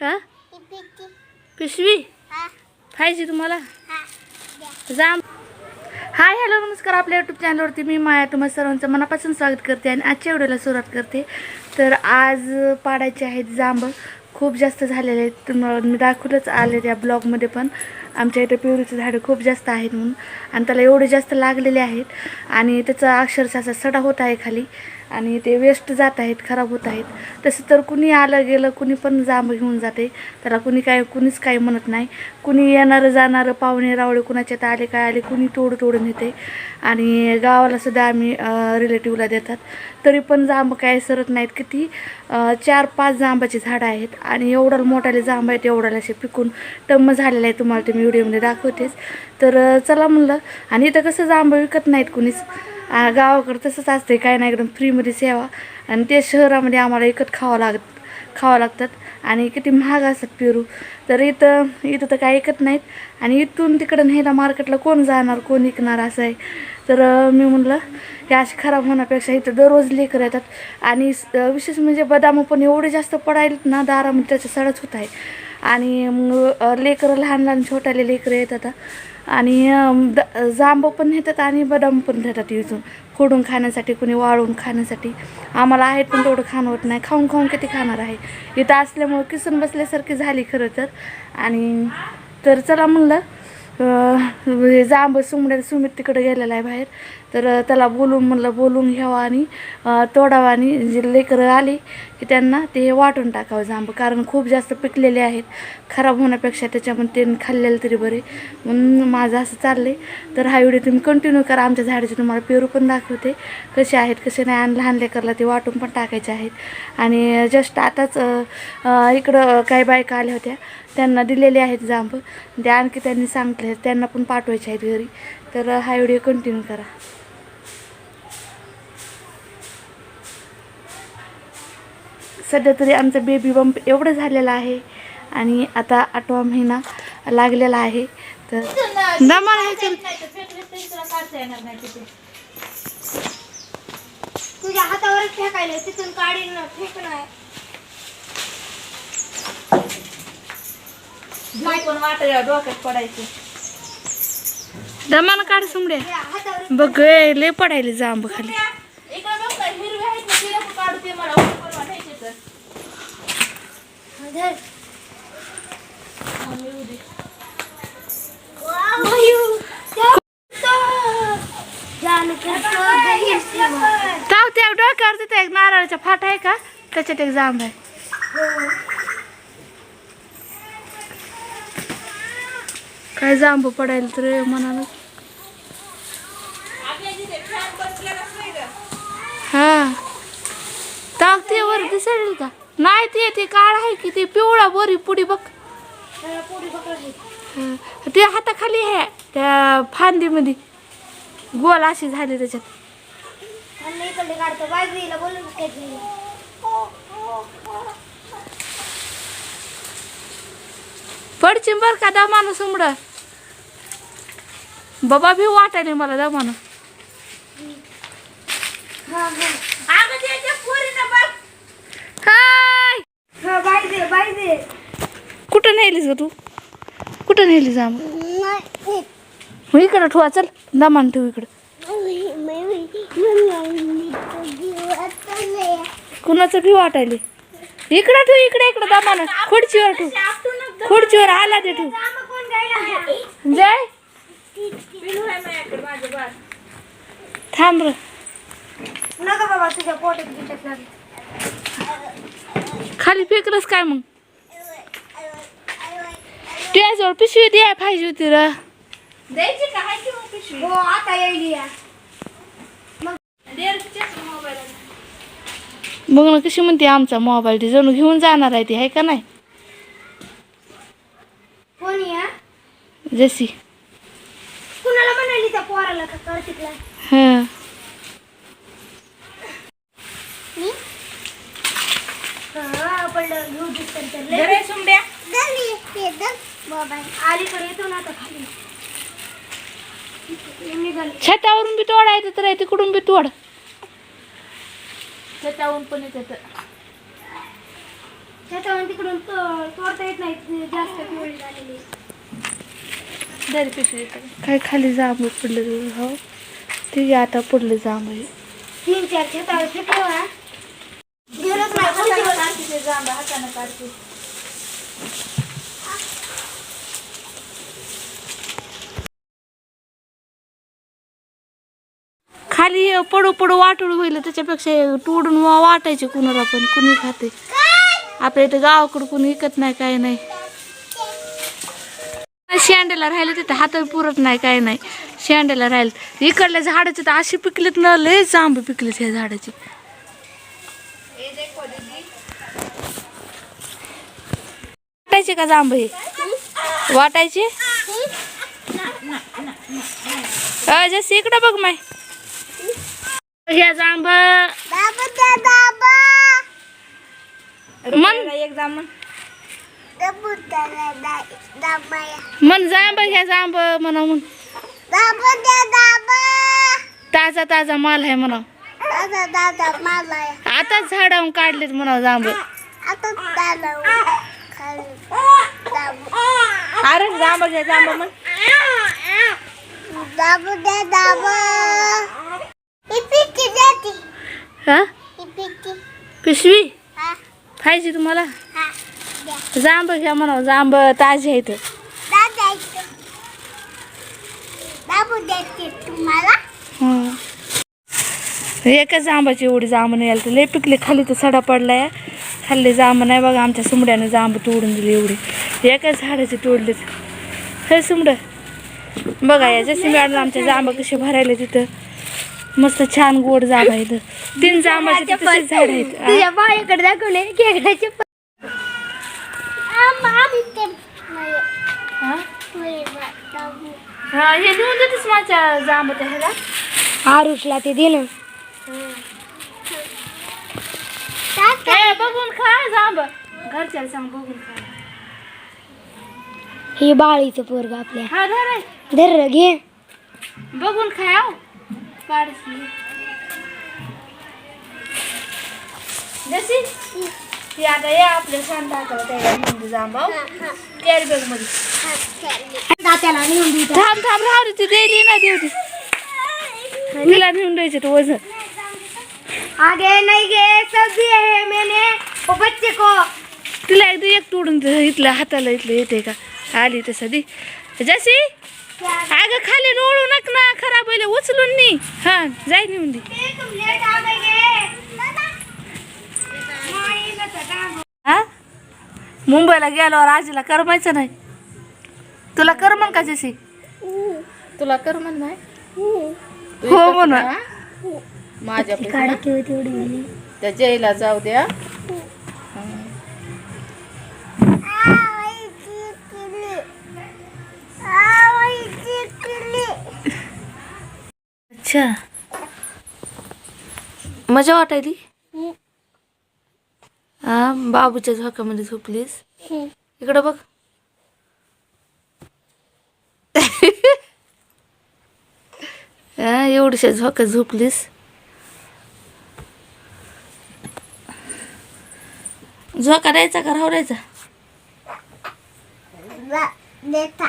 हा? पिशवी. पाहिजे तुम्हाला? जाम हाय हॅलो नमस्कार. आपल्या यूट्यूब चॅनलवरती मी माया तुम्हा सर्वांचं मनापासून स्वागत करते आणि आजच्या व्हिडिओला सुरुवात करते. तर आज पाडायचे आहेत जांब. खूप जास्त झालेले आहेत. तुम्हाला मी दाखवलंच आले त्या ब्लॉगमध्ये पण. आमच्या इथे पिवरीचे झाडं खूप जास्त आहेत म्हणून. आणि त्याला एवढे जास्त लागलेले आहेत. आणि त्याचा अक्षरशः असा सडा होत आहे खाली. आणि ते वेस्ट जात आहेत खराब होत आहेत. तसं तर कुणी आलं गेलं कुणी पण जांब घेऊन जाते. त्याला कुणी काय कुणीच काही म्हणत नाही. कुणी येणारं जाणारं पाहुणे रावळे कुणाच्यात आले काय आले कुणी तोड तोडून नेते आणि गावाला सुद्धा आम्ही रिलेटिव्हला देतात. तरी पण जांब काय सरत नाहीत. किती चार पाच जांबाची झाडं आहेत. आणि एवढं मोठाले जांब आहेत एवढ्याला असे पिकून टम्म झालेलं आहे तुम्हाला ते मी व्हिडिओमध्ये दाखवतेच. तर चला म्हणलं. आणि इथं कसं जांब विकत नाहीत कुणीच. गावाकडं तसंच असते काय नाही एकदम फ्रीमध्ये सेवा. आणि ते शहरामध्ये आम्हाला एकत खावं लागत खावं लागतात. आणि किती महाग असतात पेरू. तर इथं इथं तर काय ऐकत नाहीत. आणि इथून तिकडं न्यायला मार्केटला कोण जाणार कोण विकणार असं आहे. तर मी म्हणलं हे असे खराब होण्यापेक्षा इथं दररोज लेकर येतात. आणि विशेष म्हणजे बदाम पण एवढे जास्त पडायलेत ना दारामध्ये त्याचं सडच होत आहे. आणि मग लेकरं लहान लहान छोट्याले लेकरं येतात. आणि द जांब पण नेतात आणि बदाम पण देतात इथून. फोडून खाण्यासाठी कुणी वाळून खाण्यासाठी. आम्हाला आहेत पण तेवढं खाणं होत नाही. खाऊन खाऊन किती खाणार आहे? इथं असल्यामुळं किसून बसल्यासारखी झाली खरं तर. आणि तर चला म्हणलं हे जांब सुमड्या सुमित तिकडे गेलेला आहे बाहेर. तर त्याला बोलून म्हणलं बोलून घ्यावं आणि अं, तोडावं. आणि जे लेकरं आली की त्यांना ते वाटून टाकावं जांब कारण खूप जास्त पिकलेले आहेत. खराब होण्यापेक्षा त्याच्यामध्ये ते खाल्लेलं तरी बरे. म्हणून माझं असं चाललं आहे तर हा व्हिडिओ तुम्ही कंटिन्यू करा. आमच्या झाडाचे तुम्हाला पेरू पण दाखवते. कसे आहेत कसे नाही आणि लहान लेकरला ते वाटून पण टाकायचे आहेत. आणि जस्ट आताच इकडं काही बायका आल्या होत्या. त्यांना दिलेले आहेत जांब ते आणखी त्यांनी सांगितले त्यांना पण पाठवायचे आहेत घरी. तर हा व्हिडिओ कंटिन्यू करा. सध्या तरी आमचा बेबी बंप एवढं झालेला आहे. आणि आता आठवा महिना लागलेला आहे. तर दमान आहे चल. तुझ्या हातावरच फेकायला तिथून काढीन ना फेक नाही. पण वाटत डोक्यात पडायचं. दमान काढ सुमड्या. हातावर बघ लय पडायले जांब खाली इकडे बघ काय हिरवे आहेत ना तिला पण काढू ते मला उभं करून वाटायचे तर धर. आम्ही उद्या. मयूर, त्या- जान करतो दही शिवा. ताव त्या डोक्यावर तिथे एक नारळाचा फाट आहे का? त्याच्यात एक जांब आहे. काय जांब पडायला तर म्हणाला आपल्या तिथे फॅन बसलेलाच नाही का हा ताव वर दिसेल का? नाही ते ते काळ आहे की ते पिवळा वरी पुडी बघ. हा. ते हाताखाली आहे त्या फांदीमध्ये. गोल अशी झाली त्याच्यात. पडचिन बर का दमानं सुमड? बाबा भी वाटायले मला दमानं हा हा अगं त्याच्या पोरीनं बघ हाय. हा कुठं नेलीस ग तू? कुठं नेली जांब नाही. हो इकडं ठेवा चल. दमान ठेव इकडं. कुणाचं भी वाटायले? इकडं ठेव इकडे इकडं दमानं. खुर्चीवर ठेव. खुर्चीवर आला ते ठेव. जय. थांब र. नका बाबा तुझ्या पोटात खाली फेकलंस काय मग? तुझ्याजवळ पिशवी द्याय पाहिजे होती र. द्यायची का? हाय की मग पिशवी? हो आता येईल या. डेअरचीच मोबाईल बघ ना कशी म्हणते आमचा मोबाईल ती जणू घेऊन जाणार आहे ती आहे का नाही? कोणी या? जशी. कुणाला म्हणाली त्या पोराला का कार्तिकला हां मी हा पडलं घेऊ दिसतं तर लय घरे सुंब्या अलीकडे येतो ना आता खाली निघाल छतावरून बी तोडायचं तर आहे तिकडून बी तोड. त्याच्याहून पण येते त्याच्यावर तिकडून तो- तोडता येत नाही ते जास्त पिवळी झालेली. दरी पिशवी काय खाली जांभूळ पडलं हो? ठीक आहे आता पडलं जांभूळ तीन चार नाही जांभळं हाताने काढते. खाली पडू पडू वाटून होईल त्याच्यापेक्षा तोडून वा- वाटायचे कुणाला पण कुणी खाते. आपल्या इथं गावाकडं कुणी विकत नाही काय नाही. शेंड्याला राहिले तिथं हात पुरत नाही काय नाही. शेंड्याला राहिले. इकडल्या झाडाचे तर अशी पिकलेत ना लय जांब पिकलेत ह्या झाडाचे. वाटायचे का जांब हे वाटायचे जसे इकडं बघ माय. ह्या जांब मन एक जांभळ. मन जांब घ्या जांब म्हणा म्हण. ताजा ताजा माल आहे म्हणा. आता झाडावून काढलेत म्हणा जांब अरे जांभळ घ्या जांभळ मग. हा पिशवी? खायची तुम्हाला? जांब घ्या म्हणा जांब ताजे आहेत. हं. एकाच जांबाची एवढी जांब नाही आली तर लय पिकले खाली तर सडा पडलाय. खाल्ले जांब नाही बघा आमच्या सुमड्यानं जांब तोडून दिली एवढी. एकाच झाडाचे तोडलेत. हे सुमड बघा या जशी मॅडम आमच्या जांब कसे भरायला तिथं. मस्त छान गोड जांब आहेत. तीन जांबाचे तसेच झाड आहेत. आ? तुझ्या बाळीकडे दाखवले हा? हा हे देऊन देतेस माझ्या जांब त्या ह्याला. आरुषला ते दे ना. ए, बघून खा जांब घरच्याला सांग बघून खा. हे बाळीचं पोरग आपल्या. हा धर आहे. धर घे. बघून खाव जशी? ती आता या आपल्या शांत हाताला त्याला जांबाव कॅरी बॅग मध्ये दात्याला नेऊन थांब थांब राहू दे ती दिली ना देऊ दे. तिला नेऊन द्यायचे तो वज़न. आगे नहीं गे सब दिए है मैंने बच्चे को. तिला एक तोडून दे इथलं हाताला इथलं येते का? आली तसं दी जशी? अगं खाली रोळू नक ना खराब होईल उचलून नी. हा जाय नेऊन दे. हा? मुंबईला गेल्यावर आजीला करमायचं नाही. तुला करमन का जशी? तुला कर म्हण नाही? हो. म्हणा. माझ्या त्या जयला जाऊ द्या. अच्छा. मजा वाटायली? हा बाबूच्या झोक्यामध्ये झोपलीस इकडं बघ. हा एवढीशा झोक्यात झोपलीस झोका द्यायचा का राहू द्यायचा? देता.